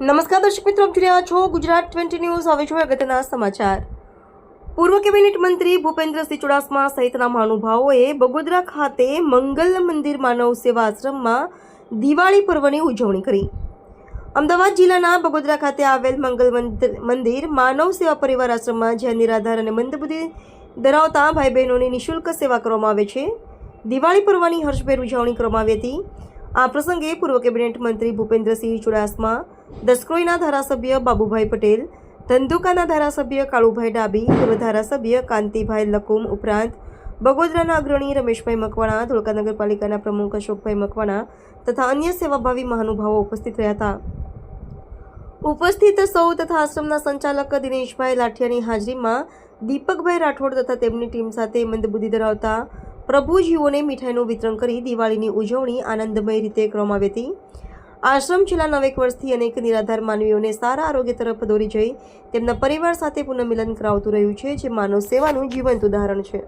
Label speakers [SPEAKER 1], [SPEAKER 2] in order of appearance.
[SPEAKER 1] નમસ્કાર દર્શક મિત્રો, આપ રહ્યા છો ગુજરાત ટ્વેન્ટી ન્યૂઝ. હવે જોઈએ અગત્યના સમાચાર. પૂર્વ કેબિનેટ મંત્રી ભૂપેન્દ્રસિંહ ચુડાસમા સહિતના મહાનુભાવોએ બગોદરા ખાતે મંગલ મંદિર માનવ સેવા આશ્રમમાં દિવાળી પર્વની ઉજવણી કરી. અમદાવાદ જિલ્લાના બગોદરા ખાતે આવેલ મંગલ મંદિર માનવ સેવા પરિવાર આશ્રમમાં જ્યાં નિરાધાર અને મંદબુદ્ધિ ધરાવતા ભાઈ બહેનોની નિઃશુલ્ક સેવા કરવામાં આવે છે. દિવાળી પર્વની હર્ષભેર ઉજવણી કરવામાં આવી હતી. આ પ્રસંગે પૂર્વ કેબિનેટ મંત્રી ભૂપેન્દ્રસિંહ ચુડાસમા, દસક્રોઈના ધારાસભ્ય બાબુભાઈ પટેલ, ધંધુકાના ધારાસભ્ય કાળુભાઈ ડાબી પૂર્વ ધારાસભ્ય કાંતિભાઈ લકુમ ઉપરાંત બગોદરાના અગ્રણી રમેશભાઈ મકવાણા, ધોળકા નગરપાલિકાના પ્રમુખ અશોકભાઈ મકવાણા તથા અન્ય સેવાભાવી મહાનુભાવો ઉપસ્થિત રહ્યા હતા. ઉપસ્થિત સૌ તથા આશ્રમના સંચાલક દિનેશભાઈ લાઠિયાની હાજરીમાં દીપકભાઈ રાઠોડ તથા તેમની ટીમ સાથે મંદબુદ્ધિ ધરાવતા પ્રભુજીઓને મીઠાઈનું વિતરણ કરી દિવાળીની ઉજવણી આનંદમય રીતે કરવામાં આવી હતી. આશ્રમ છેલ્લા નવેક વર્ષથી અનેક નિરાધાર માનવીઓને સારા આરોગ્ય તરફ દોરી જઈ તેમના પરિવાર સાથે પુનઃમિલન કરાવતું રહ્યું છે, જે માનવ સેવાનું જીવંત ઉદાહરણ છે.